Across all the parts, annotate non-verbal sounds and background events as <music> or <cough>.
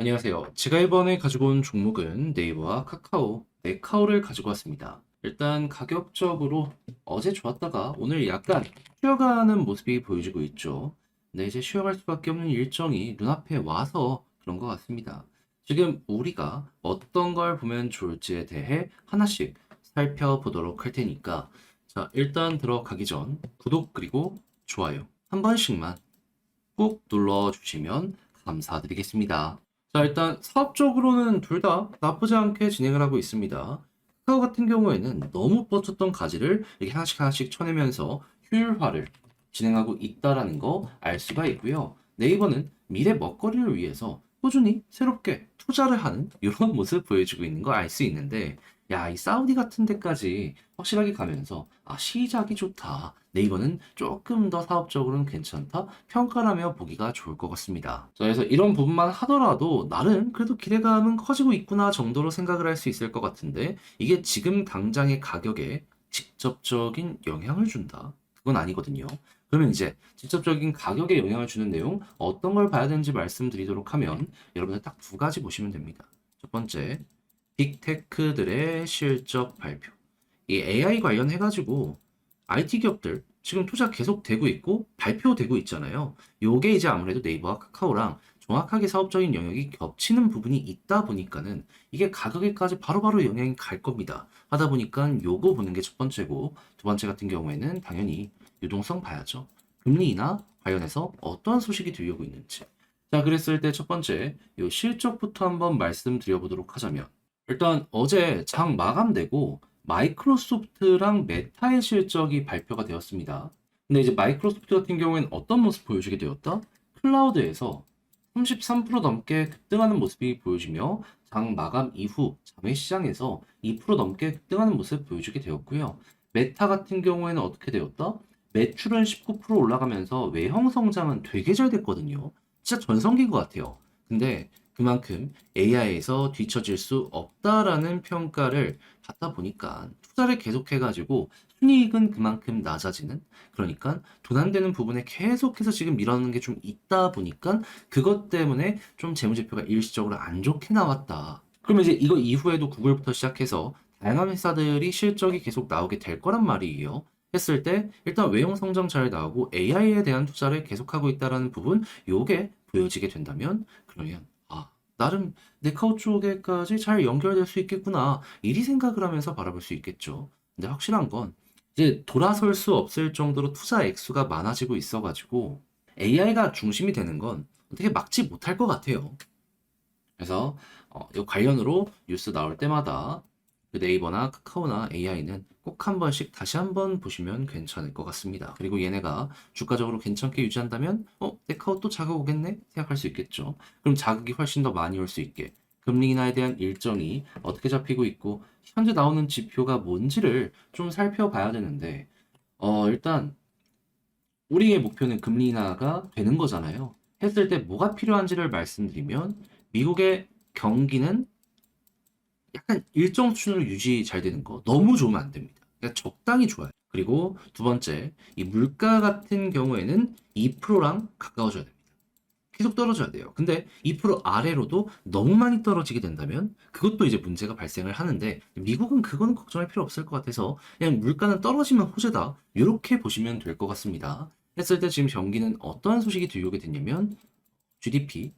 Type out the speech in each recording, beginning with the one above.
안녕하세요. 제가 이번에 가지고 온 종목은 네이버와 카카오, 네카오를 가지고 왔습니다. 일단 가격적으로 어제 좋았다가 오늘 약간 쉬어가는 모습이 보여지고 있죠. 근데 이제 쉬어갈 수밖에 없는 일정이 눈앞에 와서 그런 것 같습니다. 지금 우리가 어떤 걸 보면 좋을지에 대해 하나씩 살펴보도록 할 테니까 자, 일단 들어가기 전 구독 그리고 좋아요 한 번씩만 꾹 눌러주시면 감사드리겠습니다. 자, 일단 사업적으로는 둘 다 나쁘지 않게 진행을 하고 있습니다. 카카오 같은 경우에는 너무 뻗쳤던 가지를 이렇게 하나씩 하나씩 쳐내면서 효율화를 진행하고 있다라는 거 알 수가 있고요. 네이버는 미래 먹거리를 위해서 꾸준히 새롭게 투자를 하는 이런 <laughs> 모습 보여주고 있는 거 알 수 있는데 야, 이 사우디 같은 데까지 확실하게 가면서 아, 시작이 좋다. 네이버는 조금 더 사업적으로는 괜찮다. 평가라며 보기가 좋을 것 같습니다. 자, 그래서 이런 부분만 하더라도 나름 그래도 기대감은 커지고 있구나 정도로 생각을 할 수 있을 것 같은데 이게 지금 당장의 가격에 직접적인 영향을 준다. 그건 아니거든요. 그러면 이제 직접적인 가격에 영향을 주는 내용 어떤 걸 봐야 되는지 말씀드리도록 하면 여러분들 딱 두 가지 보시면 됩니다. 첫 번째, 빅테크들의 실적 발표. 이 AI 관련해 가지고 IT 기업들 지금 투자 계속 되고 있고 발표되고 있잖아요. 요게 이제 아무래도 네이버와 카카오랑 정확하게 사업적인 영역이 겹치는 부분이 있다 보니까는 이게 가격에까지 바로바로 영향이 갈 겁니다. 하다 보니까 요거 보는 게 첫 번째고 두 번째 같은 경우에는 당연히 유동성 봐야죠. 금리 인하 관련해서 어떠한 소식이 들려오고 있는지. 자, 그랬을 때 첫 번째 요 실적부터 한번 말씀드려 보도록 하자면 일단 어제 장 마감되고 마이크로소프트랑 메타의 실적이 발표가 되었습니다. 근데 이제 마이크로소프트 같은 경우에는 어떤 모습 보여주게 되었다? 클라우드에서 33% 넘게 급등하는 모습이 보여지며 장 마감 이후 자매 시장에서 2% 넘게 급등하는 모습 보여주게 되었고요. 메타 같은 경우에는 어떻게 되었다? 매출은 19% 올라가면서 외형 성장은 되게 잘 됐거든요. 진짜 전성기인 것 같아요. 근데 그만큼 AI에서 뒤처질 수 없다라는 평가를 받다 보니까 투자를 계속해가지고 순이익은 그만큼 낮아지는 그러니까 돈 안 되는 부분에 계속해서 지금 밀어넣는 게 좀 있다 보니까 그것 때문에 좀 재무제표가 일시적으로 안 좋게 나왔다. 그러면 이제 이거 이후에도 구글부터 시작해서 다양한 회사들이 실적이 계속 나오게 될 거란 말이에요. 했을 때 일단 외형 성장 잘 나오고 AI에 대한 투자를 계속하고 있다라는 부분 요게 보여지게 된다면 그러면 아 나름 네카우 쪽에까지 잘 연결될 수 있겠구나 이리 생각을 하면서 바라볼 수 있겠죠. 근데 확실한 건 이제 돌아설 수 없을 정도로 투자 액수가 많아지고 있어가지고 AI가 중심이 되는 건 어떻게 막지 못할 것 같아요. 그래서 어, 이 관련으로 뉴스 나올 때마다 그 네이버나 카카오나 AI는 꼭 한 번씩 다시 한 번 보시면 괜찮을 것 같습니다. 그리고 얘네가 주가적으로 괜찮게 유지한다면 어, 네카오 또 자극 오겠네? 생각할 수 있겠죠. 그럼 자극이 훨씬 더 많이 올 수 있게 금리 인하에 대한 일정이 어떻게 잡히고 있고 현재 나오는 지표가 뭔지를 좀 살펴봐야 되는데 어, 일단 우리의 목표는 금리 인하가 되는 거잖아요. 했을 때 뭐가 필요한지를 말씀드리면 미국의 경기는 약간 일정 수준으로 유지 잘 되는 거 너무 좋으면 안 됩니다. 그러니까 적당히 좋아요. 그리고 두 번째, 이 물가 같은 경우에는 2%랑 가까워져야 됩니다. 계속 떨어져야 돼요. 근데 2% 아래로도 너무 많이 떨어지게 된다면 그것도 이제 문제가 발생을 하는데 미국은 그거는 걱정할 필요 없을 것 같아서 그냥 물가는 떨어지면 호재다. 이렇게 보시면 될 것 같습니다. 했을 때 지금 경기는 어떠한 소식이 들려오게 됐냐면 GDP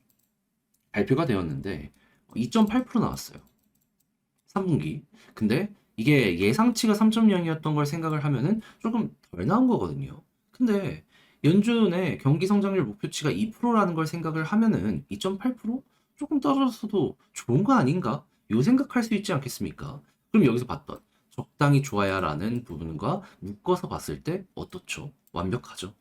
발표가 되었는데 2.8% 나왔어요. 3분기. 근데 이게 예상치가 3.0이었던 걸 생각을 하면은 조금 덜 나온 거거든요. 근데 연준의 경기 성장률 목표치가 2%라는 걸 생각을 하면은 2.8% 조금 떨어졌어도 좋은 거 아닌가? 요 생각할 수 있지 않겠습니까? 그럼 여기서 봤던 적당히 좋아야라는 부분과 묶어서 봤을 때 어떻죠? 완벽하죠?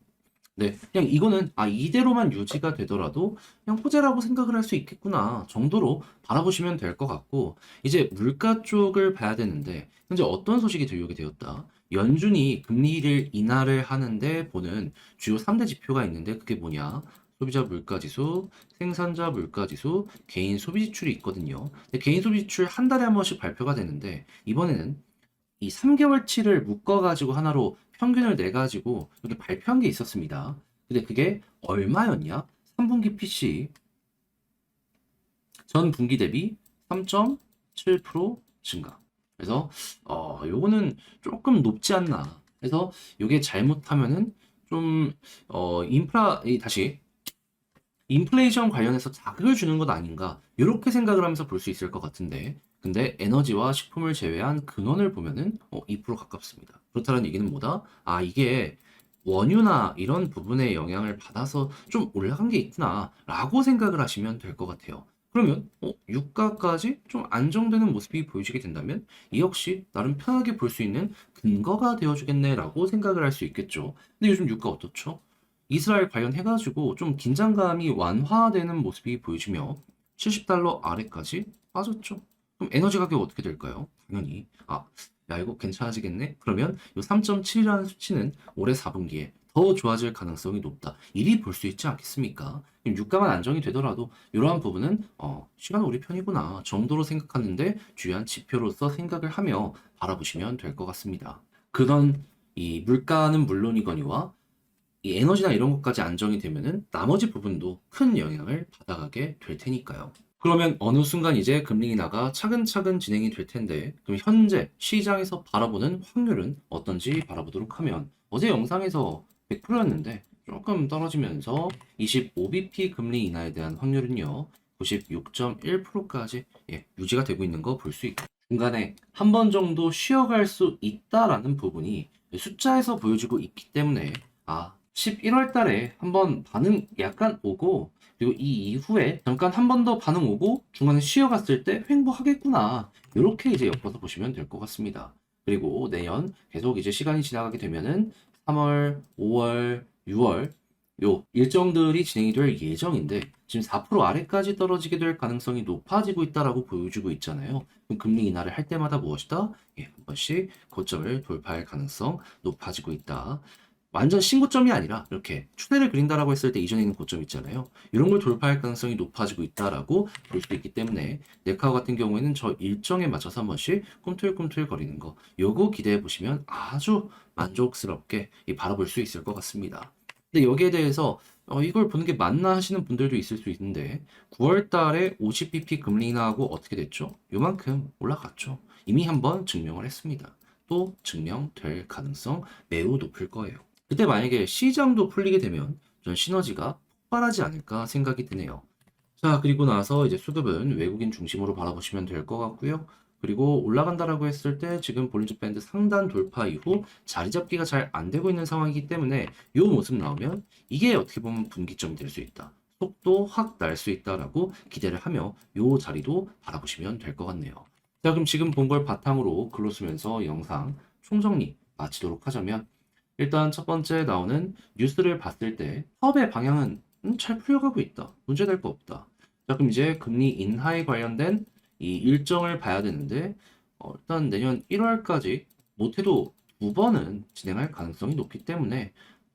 네, 그냥 이거는 아 이대로만 유지가 되더라도 그냥 호재라고 생각을 할 수 있겠구나 정도로 바라보시면 될 것 같고 이제 물가 쪽을 봐야 되는데 현재 어떤 소식이 들려오게 되었다. 연준이 금리를 인하를 하는데 보는 주요 3대 지표가 있는데 그게 뭐냐? 소비자 물가지수, 생산자 물가지수, 개인 소비 지출이 있거든요. 개인 소비 지출 한 달에 한 번씩 발표가 되는데 이번에는 이 3개월치를 묶어가지고 하나로 평균을 내 가지고 이렇게 발표한 게 있었습니다. 근데 그게 얼마였냐? 3분기 PC 전 분기 대비 3.7% 증가. 그래서 어 요거는 조금 높지 않나. 그래서 요게 잘못하면은 좀 어 인프라 이 다시 인플레이션 관련해서 자극을 주는 것 아닌가 이렇게 생각을 하면서 볼 수 있을 것 같은데 근데 에너지와 식품을 제외한 근원을 보면은 어, 2% 가깝습니다. 그렇다는 얘기는 뭐다? 아 이게 원유나 이런 부분에 영향을 받아서 좀 올라간 게 있구나 라고 생각을 하시면 될 것 같아요. 그러면 어, 유가까지 좀 안정되는 모습이 보여지게 된다면 이 역시 나름 편하게 볼 수 있는 근거가 되어주겠네라고 생각을 할 수 있겠죠. 근데 요즘 유가 어떻죠? 이스라엘 관련해가지고 좀 긴장감이 완화되는 모습이 보여지며 70달러 아래까지 빠졌죠. 그럼 에너지 가격 어떻게 될까요? 당연히 아, 야 이거 괜찮아지겠네? 그러면 이 3.7이라는 수치는 올해 4분기에 더 좋아질 가능성이 높다. 이리 볼수 있지 않겠습니까? 유가만 안정이 되더라도 이러한 부분은 어, 시간 우리 편이구나 정도로 생각하는데 중요한 지표로서 생각을 하며 바라보시면 될 것 같습니다. 그런 이 물가는 물론이거니와 이 에너지나 이런 것까지 안정이 되면은 나머지 부분도 큰 영향을 받아가게 될 테니까요. 그러면 어느 순간 이제 금리 인하가 차근차근 진행이 될 텐데, 그럼 현재 시장에서 바라보는 확률은 어떤지 바라보도록 하면, 어제 영상에서 100%였는데 조금 떨어지면서 25bp 금리 인하에 대한 확률은요, 96.1%까지 예, 유지가 되고 있는 거 볼 수 있고, 중간에 한 번 정도 쉬어갈 수 있다라는 부분이 숫자에서 보여지고 있기 때문에, 아, 11월 달에 한번 반응 약간 오고 그리고 이 이후에 잠깐 한 번 더 반응 오고 중간에 쉬어갔을 때 횡보하겠구나 이렇게 이제 엮어서 보시면 될 것 같습니다. 그리고 내년 계속 이제 시간이 지나가게 되면은 3월, 5월, 6월 요 일정들이 진행이 될 예정인데 지금 4% 아래까지 떨어지게 될 가능성이 높아지고 있다라고 보여주고 있잖아요. 그럼 금리 인하를 할 때마다 무엇이다? 예, 한 번씩 고점을 돌파할 가능성 높아지고 있다. 완전 신고점이 아니라 이렇게 추세를 그린다라고 했을 때 이전에 있는 고점 있잖아요. 이런 걸 돌파할 가능성이 높아지고 있다라고 볼 수 있기 때문에 네카오 같은 경우에는 저 일정에 맞춰서 한 번씩 꿈틀꿈틀 거리는 거 요거 기대해 보시면 아주 만족스럽게 이 바라볼 수 있을 것 같습니다. 근데 여기에 대해서 어, 이걸 보는 게 맞나 하시는 분들도 있을 수 있는데 9월 달에 50bp 금리 인하하고 어떻게 됐죠? 요만큼 올라갔죠. 이미 한번 증명을 했습니다. 또 증명될 가능성 매우 높을 거예요. 그때 만약에 시장도 풀리게 되면 전 시너지가 폭발하지 않을까 생각이 드네요. 자, 그리고 나서 이제 수급은 외국인 중심으로 바라보시면 될 것 같고요. 그리고 올라간다라고 했을 때 지금 볼린저 밴드 상단 돌파 이후 자리 잡기가 잘 안 되고 있는 상황이기 때문에 이 모습 나오면 이게 어떻게 보면 분기점이 될 수 있다. 속도 확 날 수 있다라고 기대를 하며 이 자리도 바라보시면 될 것 같네요. 자, 그럼 지금 본 걸 바탕으로 글로 쓰면서 영상 총정리 마치도록 하자면 일단 첫 번째 나오는 뉴스를 봤을 때 사업의 방향은 음, 잘 풀려가고 있다. 문제될 거 없다. 자, 그럼 이제 금리 인하에 관련된 이 일정을 봐야 되는데 어, 일단 내년 1월까지 못해도 두 번은 진행할 가능성이 높기 때문에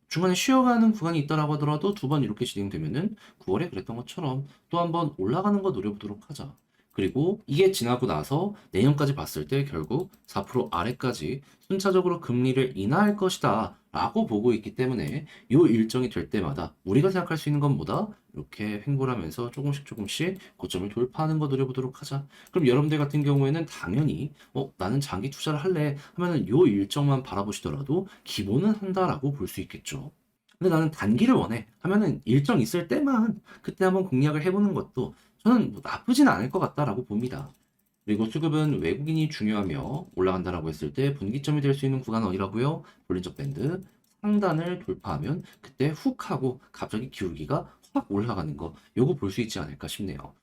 중간에 쉬어가는 구간이 있다라고 하더라도 두 번 이렇게 진행되면은 9월에 그랬던 것처럼 또 한 번 올라가는 거 노려보도록 하자. 그리고 이게 지나고 나서 내년까지 봤을 때 결국 4% 아래까지 순차적으로 금리를 인하할 것이다 라고 보고 있기 때문에 이 일정이 될 때마다 우리가 생각할 수 있는 건 뭐다? 이렇게 횡보를 하면서 조금씩 조금씩 고점을 돌파하는 거 노려보도록 하자. 그럼 여러분들 같은 경우에는 당연히 어 나는 장기 투자를 할래 하면은 이 일정만 바라보시더라도 기본은 한다라고 볼 수 있겠죠. 근데 나는 단기를 원해 하면은 일정 있을 때만 그때 한번 공략을 해보는 것도 저는 뭐 나쁘진 않을 것 같다라고 봅니다. 그리고 수급은 외국인이 중요하며 올라간다라고 했을 때 분기점이 될 수 있는 구간은 어디라고요? 볼린저 밴드 상단을 돌파하면 그때 훅 하고 갑자기 기울기가 확 올라가는 거 요거 볼 수 있지 않을까 싶네요.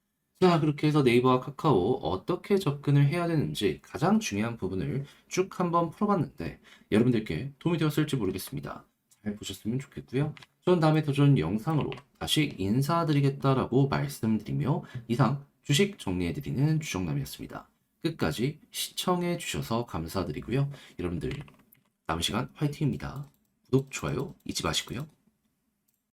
자, 그렇게 해서 네이버와 카카오 어떻게 접근을 해야 되는지 가장 중요한 부분을 쭉 한번 풀어봤는데 여러분들께 도움이 되었을지 모르겠습니다. 잘 보셨으면 좋겠고요. 전 다음에 더 좋은 영상으로 다시 인사드리겠다라고 말씀드리며 이상 주식 정리해드리는 주정남이었습니다. 끝까지 시청해 주셔서 감사드리고요. 여러분들 남은 시간 화이팅입니다. 구독, 좋아요 잊지 마시고요.